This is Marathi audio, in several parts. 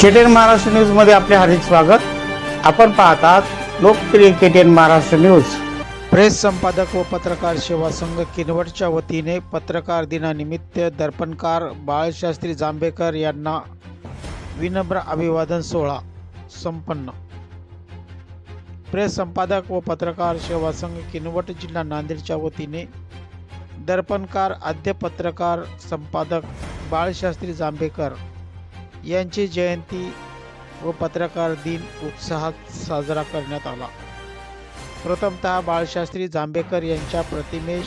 केटीएन महाराष्ट्र न्यूजमध्ये आपले हार्दिक स्वागत. आपण पाहतात लोकप्रिय केटीएन महाराष्ट्र न्यूज प्रेस संपादक व पत्रकार सेवा संघ किनवटच्या वतीने पत्रकार दिनानिमित्त दर्पणकार बाळशास्त्री जांभेकर यांना विनम्र अभिवादन सोहळा संपन्न. प्रेस संपादक व पत्रकार सेवा संघ किनवट जिल्हा नांदेडच्या वतीने दर्पणकार आद्य पत्रकार संपादक बाळशास्त्री जांभेकर यांची जयंती व पत्रकार दिन उत्साहात साजरा करण्यात आला. प्रथमतः बाळशास्त्री जांभेकर यांच्या प्रतिमेस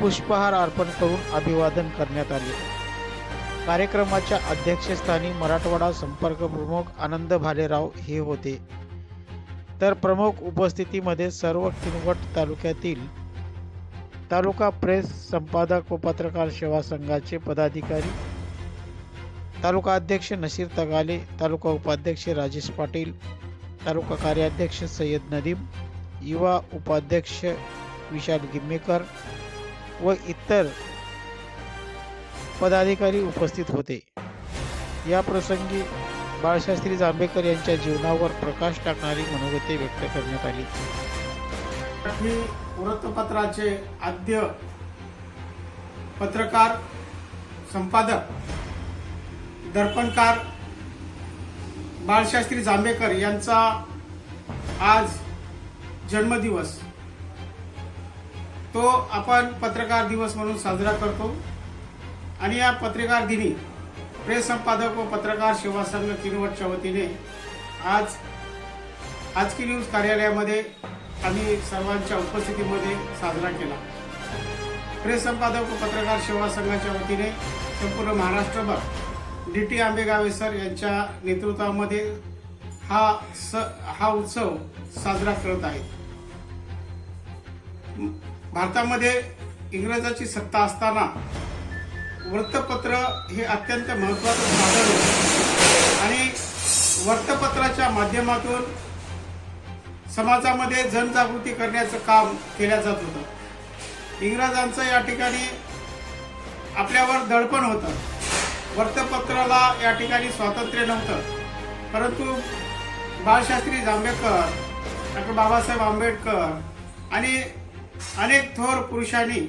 पुष्पहार अर्पण करून अभिवादन करण्यात आले. कार्यक्रमाच्या अध्यक्षस्थानी मराठवाडा संपर्क प्रमुख आनंद भालेराव हे होते. तर प्रमुख उपस्थितीमध्ये सर्व किनवट तालुक्यातील तालुका प्रेस संपादक व पत्रकार सेवा संघाचे पदाधिकारी तालुका अध्यक्ष नसीर तगाले तालुका उपाध्यक्ष राजेश पाटील तालुका कार्याध्यक्ष सय्यद नदीम युवा उपाध्यक्ष विशाल गिम्मेकर व इतर पदाधिकारी उपस्थित होते. या प्रसंगी बाळशास्त्री जांभेकर यांच्या जीवनावर प्रकाश टाकणारी मनोगते व्यक्त करण्यात आली. वृत्तपत्राचे आद्य पत्रकार संपादक दर्पणकार बाळशास्त्री जांभेकर यांचा आज जन्मदिवस. तो आपण पत्रकार दिवस म्हणून साजरा करतो. आणि या पत्रकार दिनी प्रेस संपादक व पत्रकार सेवा संघ किनवटच्या वतीने आज आजकी न्यूज कार्यालयामध्ये आम्ही सर्वांच्या उपस्थितीमध्ये साजरा केला. प्रेस संपादक व पत्रकार सेवा संघाच्या वतीने संपूर्ण महाराष्ट्रभर डी टी आंबेगावे सर यांच्या नेतृत्वामध्ये हा स हा उत्सव साजरा करत आहेत. भारतामध्ये इंग्रजाची सत्ता असताना वृत्तपत्र हे अत्यंत महत्वाचं साधन होतं. आणि वृत्तपत्राच्या माध्यमातून समाजामध्ये जनजागृती करण्याचं काम केल्या जात होतं. इंग्रजांचं या ठिकाणी आपल्यावर दडपण होतं. वृत्तपत्राला या ठिकाणी स्वातंत्र्य नव्हतं. परंतु बाळशास्त्री जांभेकर डॉक्टर बाबासाहेब आंबेडकर आणि अनेक थोर पुरुषांनी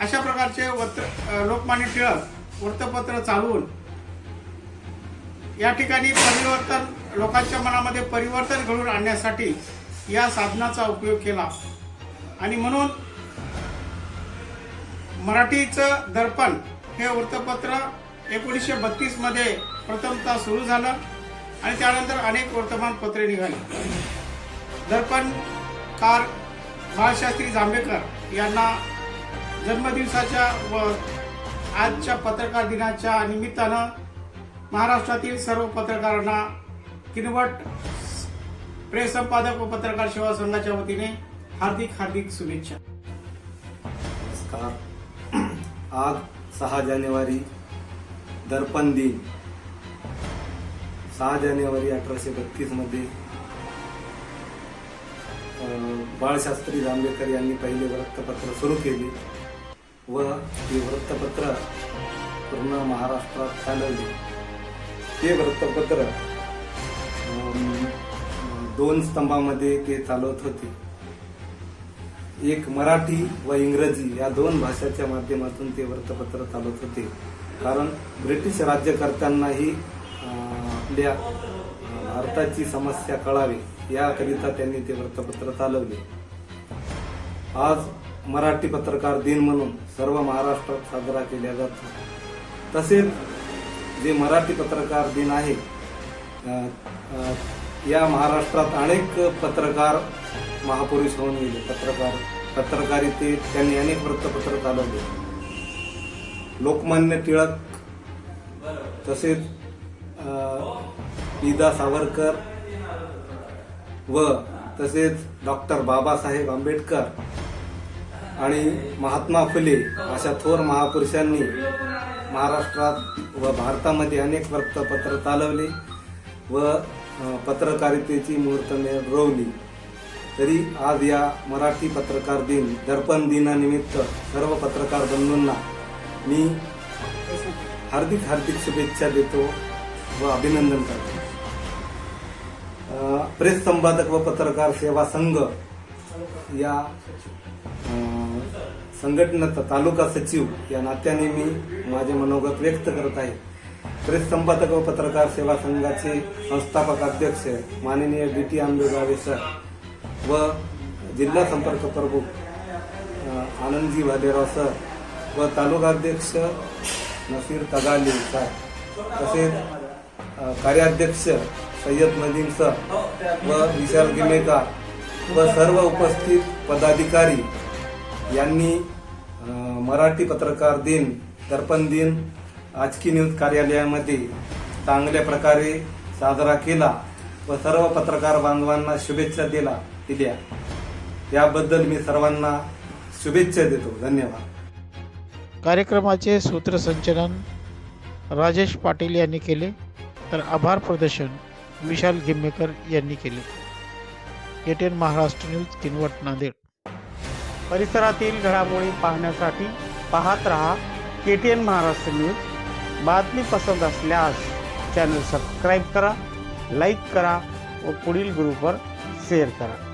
अशा प्रकारचे वृत्त लोकमान्य टिळक वृत्तपत्र चालवून या ठिकाणी परिवर्तन लोकांच्या मनामध्ये परिवर्तन घडवून आणण्यासाठी या साधनाचा उपयोग केला. आणि म्हणून मराठीचं दर्पण हे वृत्तपत्र एकोणीसशे बत्तीसमध्ये प्रथमतः सुरू झालं आणि त्यानंतर अनेक वर्तमानपत्रे निघाली. दर्पणकार बाळशास्त्री जांभेकर यांना जन्मदिवसाच्या व आजच्या पत्रकार दिनाच्या निमित्तानं महाराष्ट्रातील सर्व पत्रकारांना किनवट प्रेस संपादक व पत्रकार सेवा संघाच्या वतीने हार्दिक हार्दिक शुभेच्छा. नमस्कार. आज सहा जानेवारी दर्पण दिन. सहा जानेवारी अठराशे बत्तीसमध्ये बाळशास्त्री जांभेकर यांनी पहिले वृत्तपत्र सुरू केले व ते वृत्तपत्र पूर्ण महाराष्ट्रात चालवले. ते वृत्तपत्र दोन स्तंभामध्ये ते चालवत होते. एक मराठी व इंग्रजी या दोन भाषाच्या माध्यमातून ते वृत्तपत्र चालत होते. कारण ब्रिटिश राज्यकर्त्यांनाही आपल्या भारताची समस्या कळावी याकरिता त्यांनी ते वृत्तपत्र चालवले. आज मराठी पत्रकार दिन म्हणून सर्व महाराष्ट्रात साजरा केला जातो. तसेच जे मराठी पत्रकार दिन आहे या महाराष्ट्रात अनेक पत्रकार महापुरुष होऊन गेले. पत्रकार पत्रकारितेत त्यांनी अनेक वृत्तपत्र चालवले. लोकमान्य टिळक तसेच पिदा सावरकर व तसेच डॉक्टर बाबासाहेब आंबेडकर आणि महात्मा फुले अशा थोर महापुरुषांनी महाराष्ट्रात व भारतामध्ये अनेक वृत्तपत्र चालवले व पत्रकारितेची मुहूर्तमेळ रोवली. तरी आज या मराठी पत्रकार दिन दर्पण दिनानिमित्त सर्व पत्रकार बंधूंना मी हार्दिक हार्दिक शुभेच्छा देतो व अभिनंदन करतो. प्रेस संपादक व पत्रकार सेवा संघ या संघटनेचा तालुका सचिव या नात्याने मी माझे मनोगत व्यक्त करत आहे. प्रेस संपादक व पत्रकार सेवा संघाचे संस्थापक अध्यक्ष माननीय डी टी आंबेगावे सर व जिल्हा संपर्क प्रमुख आनंदजी भालेराव सर व तालुकाध्यक्ष नसीर तगाली सर तसेच कार्याध्यक्ष सय्यद नदीम सर व विशाल गिमेकर व सर्व उपस्थित पदाधिकारी यांनी मराठी पत्रकार दिन दर्पण दिन आजकी न्यूज कार्यालयामध्ये चांगल्या प्रकारे साजरा केला व सर्व पत्रकार बांधवांना शुभेच्छा दिला दिल्या याबद्दल मी सर्वांना शुभेच्छा देतो. धन्यवाद. कार्यक्रमाचे सूत्रसंचलन राजेश पाटील यांनी केले. तर आभार प्रदर्शन विशाल गिम्मेकर यांनी केले. ATN Maharashtra news Kinwat Nanded. परिसरातील घडामोडी पाहण्यासाठी पाहत रहा K T N Maharashtra news. बातमी पसंत असल्यास चॅनल सबस्क्राईब करा लाईक करा व पुढील ग्रुपवर शेअर करा.